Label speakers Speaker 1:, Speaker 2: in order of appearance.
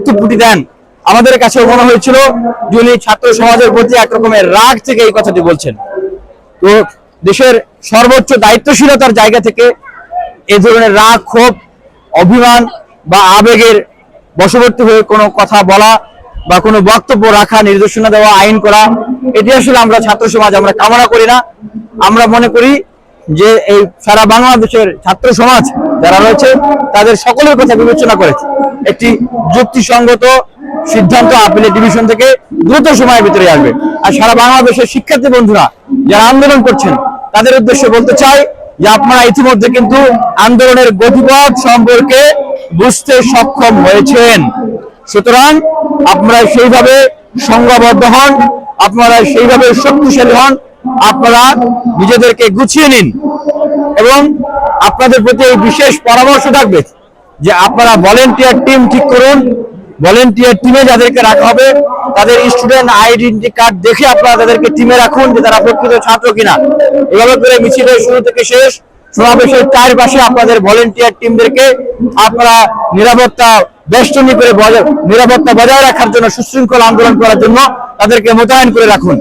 Speaker 1: বক্তব্যটি দেন। আমাদের কাছে মনে হয়েছিল। যে উনি ছাত্র সমাজের প্রতি একরকমের রাগ থেকে এই কথাটি বলছেন। তো দেশের সর্বোচ্চ দায়িত্বশীলতার জায়গা থেকে এ ধরনের রাগ, ক্ষোভ, অভিমান বা আবেগের বশবর্তী হয়ে কোনো কথা বলা বা কোনো বক্তব্য রাখা, নির্দেশনা দেওয়া, আইন করা, এটি আসলে আমরা ছাত্র সমাজ আমরা কামনা করি না। আমরা মনে করি যে এই সারা বাংলাদেশের ছাত্র সমাজ যারা রয়েছে, তাদের সকলের কথা বিবেচনা করেছে। একটি যুক্তিসঙ্গত সিদ্ধান্ত আপিলের ডিভিশন থেকে দ্রুত সময়ের ভিতরে আসবে। আর সারা বাংলাদেশের শিক্ষার্থী বন্ধুরা, যারা আন্দোলন করছেন, তাদের উদ্দেশ্যে বলতে চাই যে আপনারা ইতিমধ্যে কিন্তু আন্দোলনের গতিপথ সম্পর্কে বুঝতে সক্ষম হয়েছেন। সুতরাং আপনারা সেইভাবে সংঘবদ্ধ হন, আপনারা সেইভাবে শক্তিশালী হন আপনারা নিজেদেরকে গুছিয়ে নিন এবং আপনাদের প্রতি বিশেষ পরামর্শ থাকবে যে আপনারা ভলেন্টিয়ার টিম ঠিক করুন ভলেন্টিয়ার টিমে যাদেরকে রাখা হবে, তাদের স্টুডেন্ট আইডেন্টি কার্ড দেখে আপনারা তাদেরকে টিমে রাখুন যে তারা প্রকৃত ছাত্র কিনা। এভাবে করে মিছিলের শুরু থেকে শেষ, সমাবেশের চারপাশে আপনাদের ভলেন্টিয়ার টিমদেরকে আপনারা নিরাপত্তা বেষ্টনী করে নিরাপত্তা বজায় রাখার জন্য সুশৃঙ্খল আন্দোলন করার জন্য তাদেরকে মোতায়েন করে রাখুন।